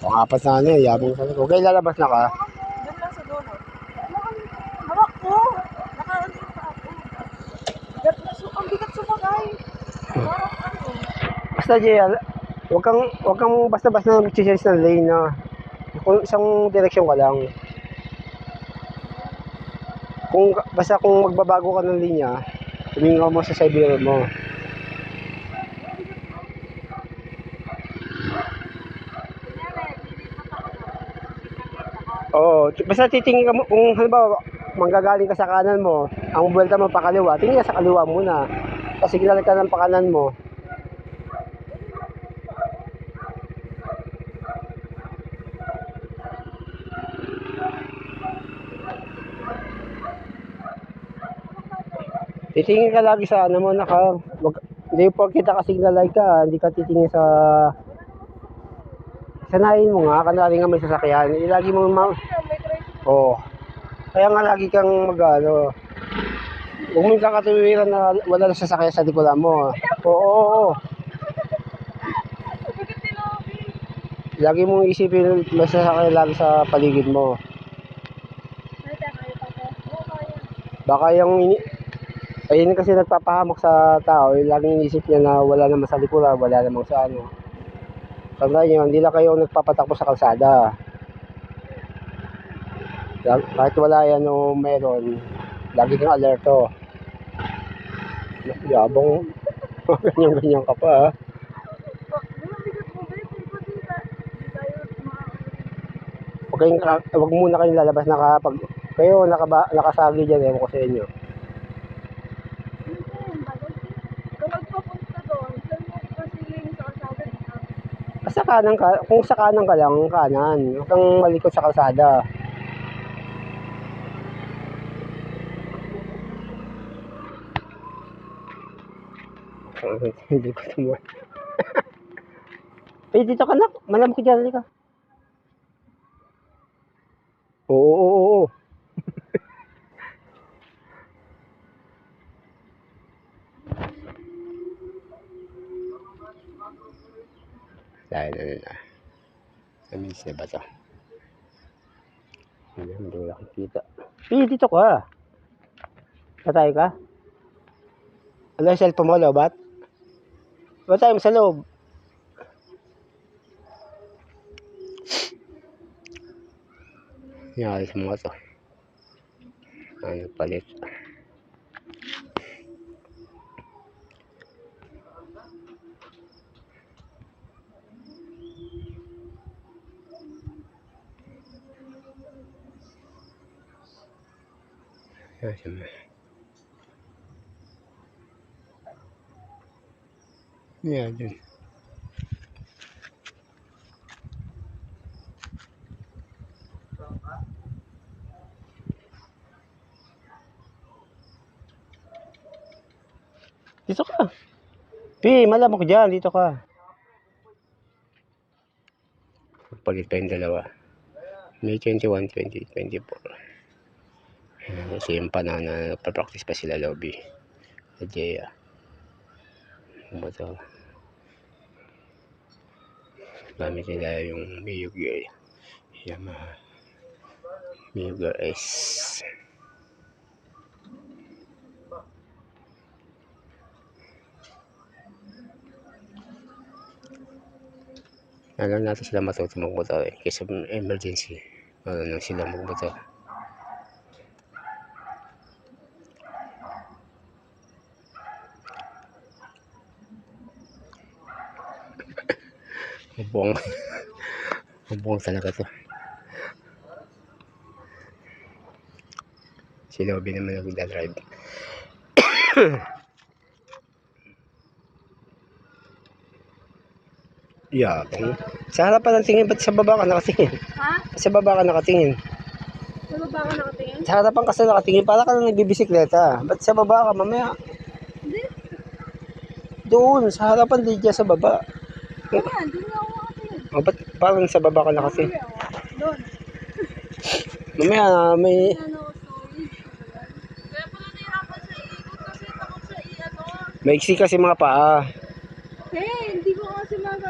Pangapat na ano, yabang sa Okay, lalabas na ka. Diyan lang sa dulo. Hawak ko! Nakaandin pa ako. Bigat na su ang bigat sumagay. Parang ano. Basta, JL, huwag kang, huwag kang basta-basta mag-change ng lane na kung isang direksyon ka lang. Kung, basta kung magbabago ka ng linya, tumingaw mo sa side mirror mo. Oo, t- basta titingin ka mo, kung halimbawa, manggagaling ka sa kanan mo, ang buwelta mo pa kaliwa, tingin ka sa kaliwa muna. Kasi kilala ka ng pakanan mo, Titingin ka lagi sa ano mo naka wag, hindi po kita ka signal ka, hindi ka titingin sa sanayin mo nga, kanari nga may sasakyan, eh, lagi mo ma... Oo. Kaya nga lagi kang mag ano, huwag mong kakatuwiran na wala na sasakyan sa likuran mo. Oo, oo, oo. Lobby. Lagi mong isipin may sasakyan lagi sa paligid mo. Oo. Baka yung ini ayun kasi nagpapahamak sa tao, yung laging inisip niya na wala naman sa likuran, wala namang sa ano. Tandaan niyo, hindi lang kayo nagpapatakbo sa kalsada. Kahit wala yan o meron, lagi kang alerto. Yabang, ganyan-ganyan ka pa ha. Makakalimutan. Huwag, kayong, ka- huwag muna kayong lalabas na kapag kayo nakaba, nakasagi dyan, ewan ko sa inyo. Ayun, bagay. Kung magpapunta doon, saan mo kasi lane sa kalsada dito? Basta kanan ka, kung sa kanan ka lang, kanan. Huwag kang malikot sa kalsada. Hindi ko tumuha. eh, dito ka na. Malam ko dyan. Halika. Oo, oo, oo, Dahil ano na. Namiss na ba to? Hindi, hindi ko nakikita. Eh, dito ka. Patay ka? Ano yung cellphone mo, lobat? Patay mo sa loob. Yan, alis mo to. Ano palit? Yan, sama. Yan, dun. Dito ka. Pi, malam ko dyan. Dito ka. Palit pa yung dalawa. May 21, 20, 24. Ayan, Kasi yung panahon na nagpa-practice pa sila lobby. Sa Jaya. Ano ba to? Gamit nila yung Miyug eh. Yamaha. Miyug S. Alam natin sila matuto magmotor eh. Kasi emergency. Marunong sila magmotor. Mabong. Mabong talaga to. Si Lobby naman nagda-drive. Yabang. Sa harapan ng tingin, ba't sa baba ka nakatingin? Ha? Sa baba ka nakatingin. Sa baba ka nakatingin? Sa harapan kasi nakatingin, para ka lang nagbibisikleta. Ba't sa baba ka mamaya? Hindi. Doon, sa harapan, di dyan sa baba. Ayan, di nga ako nakatingin. O, ba't parang sa baba ka nakatingin? Doon. Mamaya, may... Kasi i-ano. Maiksi kasi mga paa. Eh, hindi ko kasi mag